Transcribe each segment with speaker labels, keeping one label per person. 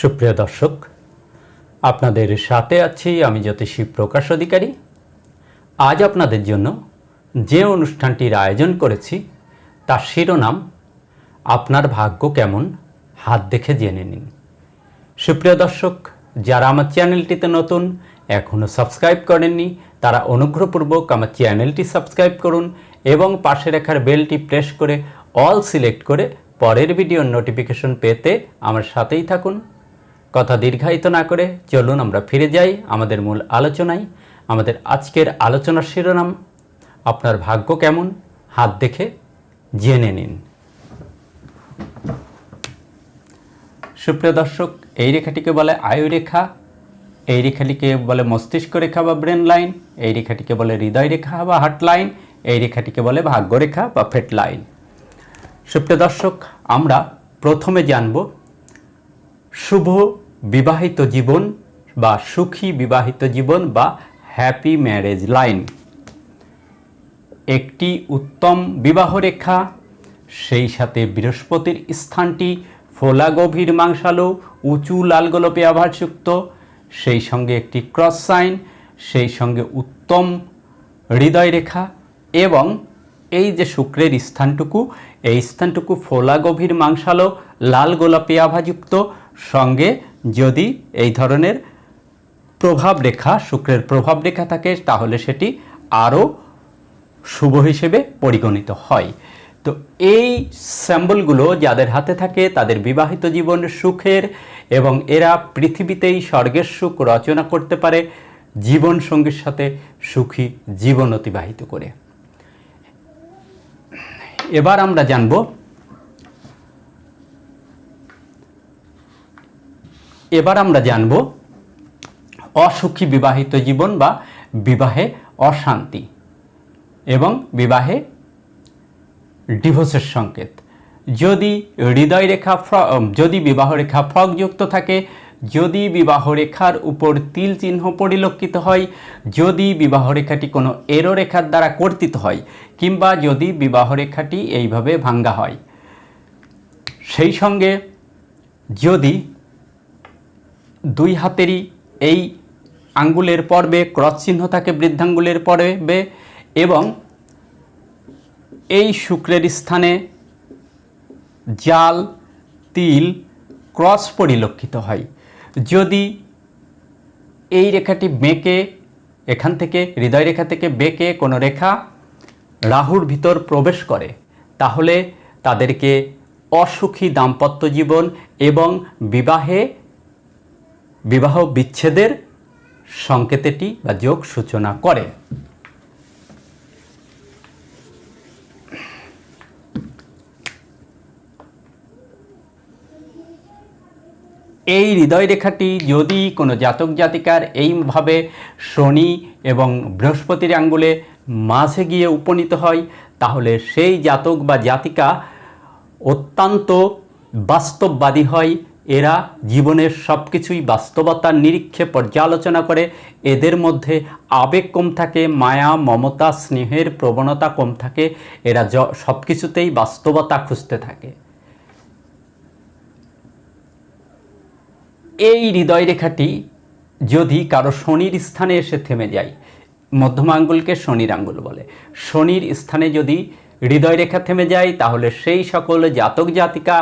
Speaker 1: সুপ্রিয় দর্শক, আপনাদের সাথে আছি আমি জ্যোতিষী প্রকাশ অধিকারী। আজ আপনাদের জন্য যে অনুষ্ঠানটির আয়োজন করেছি, তার শিরোনাম, আপনার ভাগ্য কেমন, হাত দেখে জেনে নিন। সুপ্রিয় দর্শক, যারা আমার চ্যানেলটিতে নতুন এখনও সাবস্ক্রাইব করেননি, তারা অনুগ্রহপূর্বক আমার চ্যানেলটি সাবস্ক্রাইব করুন এবং পাশে রেখার বেলটি প্রেস করে অল সিলেক্ট করে পরের ভিডিওর নোটিফিকেশন পেতে আমার সাথেই থাকুন। কথা দীর্ঘায়িত না করে চলুন আমরা ফিরে যাই আমাদের মূল আলোচনায়। আমাদের আজকের আলোচনার শিরোনাম, আপনার ভাগ্য কেমন? হাত দেখে জেনে নিন। সুপ্রিয় দর্শক, এই রেখাটিকে বলে আয়ু রেখা, এই রেখাটিকে বলে মস্তিষ্ক রেখা বা ব্রেন লাইন, এই রেখাটিকে বলে হৃদয় রেখা বা হার্ট লাইন, এই রেখাটিকে বলে ভাগ্য রেখা বা ফেট লাইন। সুপ্রিয় দর্শক, আমরা প্রথমে জানব শুভ বিবাহিত জীবন বা সুখী বিবাহিত জীবন বা হ্যাপি ম্যারেজ লাইন একটি উত্তম বিবাহ রেখা, সেই সাথে বৃহস্পতির স্থানটি ফোলা গভীর মাংসালো, উঁচু লাল গোলপে আভাসযুক্ত সেই সঙ্গে একটি ক্রস সাইন সেই সঙ্গে উত্তম হৃদয় রেখা এবং এই যে শুক্রের স্থানটুকু, এই স্থানটুকু ফোলা গভীর মাংসালো, লাল গোলাপি আভাযুক্ত সঙ্গে যদি এই ধরনের প্রভাব রেখা, শুক্রের প্রভাব রেখা থাকে, তাহলে সেটি আরও শুভ হিসেবে পরিগণিত হয়। তো এই স্যাম্বলগুলো যাদের হাতে থাকে, তাদের বিবাহিত জীবন সুখের এবং এরা পৃথিবীতেই স্বর্গের সুখ রচনা করতে পারে, জীবন সঙ্গীর সাথে সুখী জীবন অতিবাহিত করে। এবার আমরা জানব এবার আমরা জানব অসুখী বিবাহিত জীবন বা বিবাহে অশান্তি এবং বিবাহে ডিভোর্সের সংকেত। যদি হৃদয় রেখা যদি বিবাহ রেখা ফ্রকযুক্ত থাকে, যদি বিবাহ রেখার উপর তিল চিহ্ন পরিলক্ষিত হয়, যদি বিবাহ রেখাটি কোনো এরো রেখার দ্বারা কর্তিত হয়, কিংবা যদি বিবাহ রেখাটি এইভাবে ভাঙ্গা হয়, সেই সঙ্গে যদি দুই হাতেরই এই আঙ্গুলের পর্বে, ক্রস চিহ্ন থাকে বৃদ্ধাঙ্গুলের পর্বে এবং এই শুক্রের স্থানে জাল, তিল, ক্রস পরিলক্ষিত হয়। যদি এই রেখাটি বেঁকে এখান থেকে, হৃদয় রেখা থেকে বেঁকে কোনো রেখা রাহুর ভিতর প্রবেশ করে, তাহলে তাদেরকে অসুখী দাম্পত্য জীবন এবং বিবাহে বিবাহ বিচ্ছেদের সংকেতেটি বা যোগ সূচনা করে। এই হৃদয় রেখাটি যদি কোনো জাতক জাতিকার এইভাবে শনি এবং বৃহস্পতির আঙ্গুলে মাঝে গিয়ে উপনীত হয়, তাহলে সেই জাতক বা জাতিকা অত্যন্ত বাস্তববাদী হয় এরা জীবনের সব কিছুই বাস্তবতার নিরীক্ষে পর্যালোচনা করে। এদের মধ্যে আবেগ কম থাকে, মায়া, মমতা, স্নেহের প্রবণতা কম থাকে। এরা সব কিছুতেই বাস্তবতা খুঁজতে থাকে। এই হৃদয় রেখাটি যদি কারও শনির স্থানে এসে থেমে যায়, মধ্যম আঙ্গুলকে শনির আঙ্গুল বলে। শনির স্থানে যদি হৃদয় রেখা থেমে যায়, তাহলে সেই সকল জাতক জাতিকা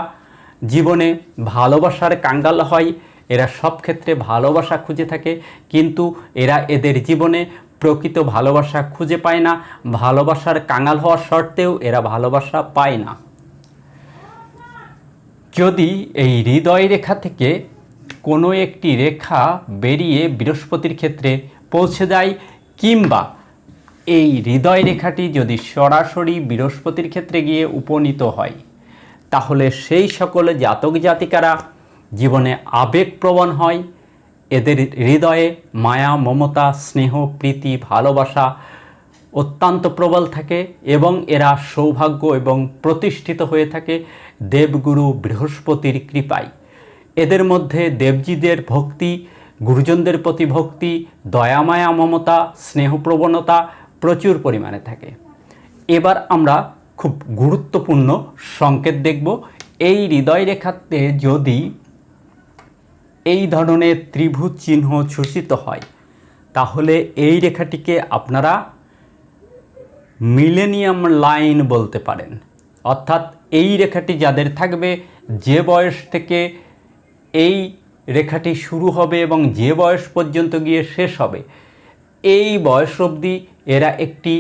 Speaker 1: জীবনে ভালোবাসার কাঙ্গাল হয়, এরা সব ক্ষেত্রে ভালোবাসা খুঁজে থাকে, কিন্তু এরা এদের জীবনে প্রকৃত ভালোবাসা খুঁজে পায় না। ভালোবাসার কাঙ্গাল হওয়া সত্ত্বেও এরা ভালোবাসা পায় না। যদি এই হৃদয় রেখা থেকে কোনো একটি রেখা বেরিয়ে বৃহস্পতির ক্ষেত্রে পৌঁছে যায়, কিংবা এই হৃদয় রেখাটি যদি সরাসরি বৃহস্পতির ক্ষেত্রে গিয়ে উপনীত হয় তাহলে সেই সকল জাতক জাতিকারা জীবনে আবেগপ্রবণ হয়। এদের হৃদয়ে মায়া, মমতা, স্নেহ, প্রীতি, ভালোবাসা অত্যন্ত প্রবল থাকে এবং এরা সৌভাগ্য এবং প্রতিষ্ঠিত হয়ে থাকে দেবগুরু বৃহস্পতির কৃপায়। এদের মধ্যে দেবজিদের ভক্তি, গুরুজনদের প্রতি ভক্তি দয়ামায়া মমতা স্নেহপ্রবণতা প্রচুর পরিমাণে থাকে। এবার আমরা খুব গুরুত্বপূর্ণ সংকেত দেখব। এই হৃদয় রেখাতে যদি এই ধরনের ত্রিভুজ চিহ্ন সূচিত হয়, তাহলে এই রেখাটিকে আপনারা মিলেনিয়াম লাইন বলতে পারেন। অর্থাৎ এই রেখাটি যাদের থাকবে, যে বয়স থেকে এই রেখাটি শুরু হবে এবং যে বয়স পর্যন্ত গিয়ে শেষ হবে, এই বয়স অবধি এরা একটি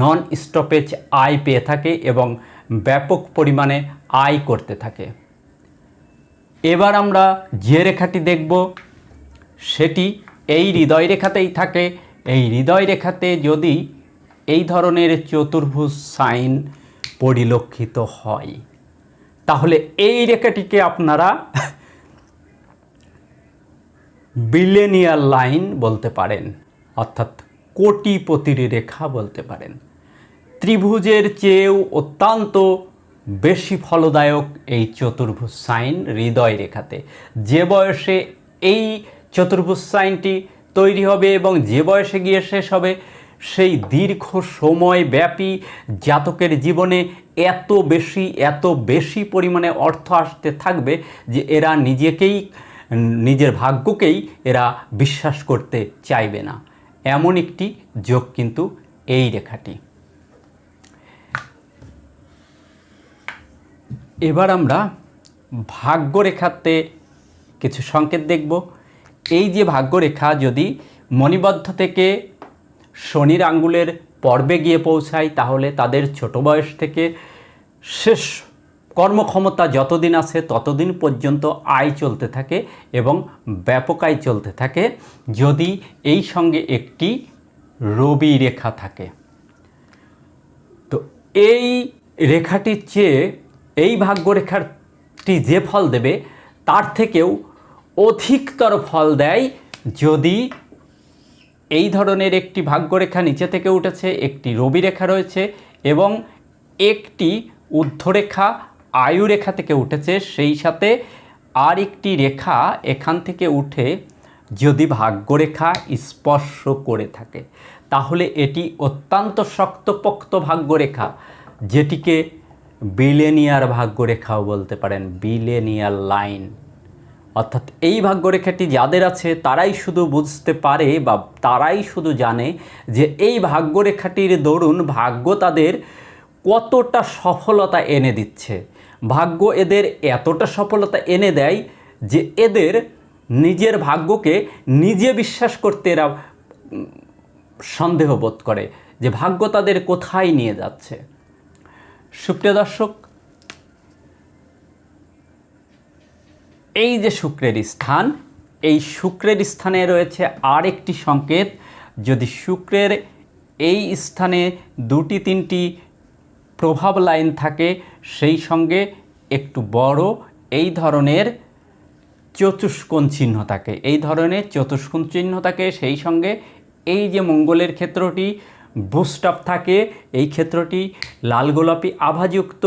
Speaker 1: নন স্টপেজ আয় পেয়ে থাকে এবং ব্যাপক পরিমাণে আয় করতে থাকে। এবার আমরা যে রেখাটি দেখব, সেটি এই হৃদয় রেখাতেই থাকে। এই হৃদয় রেখাতে যদি এই ধরনের চতুর্ভুজ সাইন পরিলক্ষিত হয়, তাহলে এই রেখাটিকে আপনারা বিলেনিয়াল লাইন বলতে পারেন। অর্থাৎ কোটিপতির রেখা বলতে পারেন। ত্রিভুজের চেয়েও অত্যন্ত বেশি ফলদায়ক এই চতুর্ভুজ সাইন হৃদয় রেখাতে। যে বয়সে এই চতুর্ভুজ সাইনটি তৈরি হবে এবং যে বয়সে গিয়ে শেষ হবে, সেই দীর্ঘ সময় ব্যাপী জাতকের জীবনে এত বেশি এত বেশি পরিমাণে অর্থ আসতে থাকবে যে এরা নিজেকেই, নিজের ভাগ্যকেই এরা বিশ্বাস করতে চাইবে না। এমন একটি যোগ কিন্তু এই রেখাটি। এবার আমরা ভাগ্যরেখাতে কিছু সংকেত দেখব। এই যে ভাগ্যরেখা যদি মণিবদ্ধ থেকে শনির আঙ্গুলের পর্বে গিয়ে পৌঁছায়, তাহলে তাদের ছোট বয়স থেকে শেষ কর্মক্ষমতা যতদিন আছে, ততদিন পর্যন্ত আয় চলতে থাকে এবং ব্যাপক আয় চলতে থাকে যদি এই সঙ্গে একটি রবি রেখা থাকে। তো এই রেখাটির চেয়ে এই ভাগ্যরেখাটি যে ফল দেবে, তার থেকেও অধিকতর ফল দেয় যদি এই ধরনের একটি ভাগ্যরেখা নিচে থেকে উঠেছে, একটি রবি রেখা রয়েছে এবং একটি ঊর্ধ্বরেখা আয়ু রেখা থেকে উঠেছে, সেই সাথে আর একটি রেখা এখান থেকে উঠে যদি ভাগ্যরেখা স্পর্শ করে থাকে, তাহলে এটি অত্যন্ত শক্তপোক্ত ভাগ্যরেখা, যেটিকে বিলেনিয়ার ভাগ্যরেখাও বলতে পারেন, বিলেনিয়ার লাইন। অর্থাৎ এই ভাগ্যরেখাটি যাদের আছে, তারাই শুধু বুঝতে পারে বা তারাই শুধু জানে যে এই ভাগ্যরেখাটির দরুন ভাগ্য তাদের কতটা সফলতা এনে দিচ্ছে। ভাগ্য এদের এতটা সফলতা এনে দেয় যে এদের নিজের ভাগ্যকে নিজে বিশ্বাস করতে এরা সন্দেহ বোধ করে যে ভাগ্য তাদের কোথায় নিয়ে যাচ্ছে। সুপ্রিয় দর্শক, এই যে শুক্রের স্থান, এই শুক্রের স্থানে রয়েছে আর একটি সংকেত। যদি শুক্রের এই স্থানে দুটি, তিনটি প্রভাব লাইন থাকে, সেই সঙ্গে একটু বড়, এই ধরনের চতুষ্কোণ চিহ্ন থাকে। এই ধরনের চতুষ্কোণ চিহ্ন থাকে, সেই সঙ্গে এই যে মঙ্গলের ক্ষেত্রটি বুস্ট আপ থাকে, এই ক্ষেত্রটি লাল গোলাপি আভাযুক্ত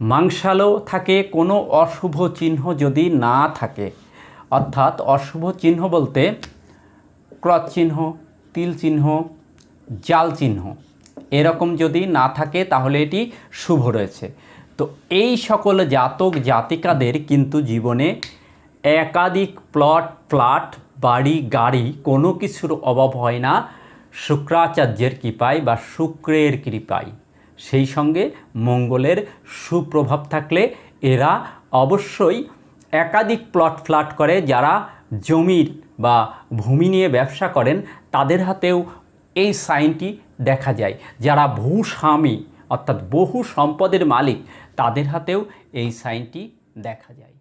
Speaker 1: মাংসালো থাকে, কোনো অশুভ চিহ্ন যদি না থাকে। অর্থাৎ অশুভ চিহ্ন বলতে ক্রস চিহ্ন, তিল চিহ্ন, জাল চিহ্ন। এরকম যদি না থাকে, তাহলে এটি শুভ রয়েছে। তো এই সকল জাতক জাতিকাদের কিন্তু জীবনে একাধিক প্লট, ফ্ল্যাট, বাড়ি, গাড়ি কোনো কিছুর অভাব হয় না। শুক্রাচার্যের কৃপায় বা শুক্রের কৃপায়। সেই সঙ্গে মঙ্গলের সুপ্রভাব থাকলে এরা অবশ্যই একাধিক প্লট, ফ্ল্যাট করে। যারা জমির বা ভূমি নিয়ে ব্যবসা করেন, তাদের হাতেও এই সাইনটি দেখা যায়। যারা ভূস্বামী অর্থাৎ বহু সম্পদের মালিক তাদের হাতেও এই সাইনটি দেখা যায়।